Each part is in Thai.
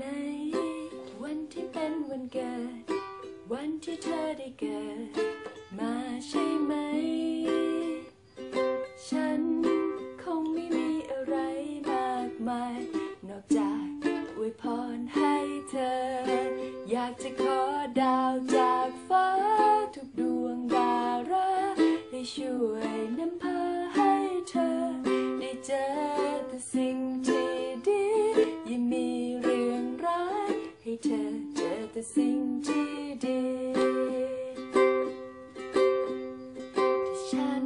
ในวันที่เป็นวันเกิด วันที่เธอได้เกิด มาใช่ไหม ฉันคงไม่มีอะไรมากมาย นอกจากอวยพรให้เธอ อยากจะขอดาวจากฟ้า ทุกดวงดาราให้ช่วยนำพา เธอเจอแต่สิ่งที่ดีฉัน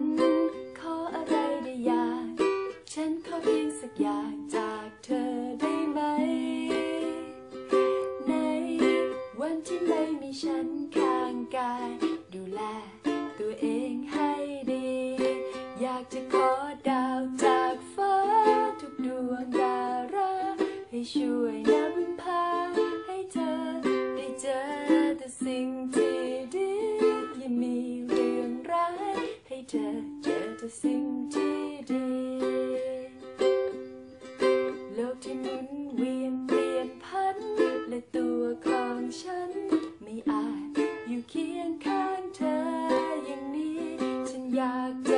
ขออะไรได้อยาก ฉันขอเพียงสักอย่างจากเธอได้ไหม ในวันที่ไม่มีฉันข้างกาย ดูแลตัวเองให้ดี อยากจะขอดาวจากฟ้าทุกดวงดาราให้ช่วย สิ่งที่ดีอย่ามีเรื่องร้ายให้เธอเจอแต่สิ่งที่ดี โลกที่หมุนเวียนเปลี่ยนพัน และตัวของฉัน ไม่อาจอยู่เคียงข้างเธออย่างนี้ ฉันอยาก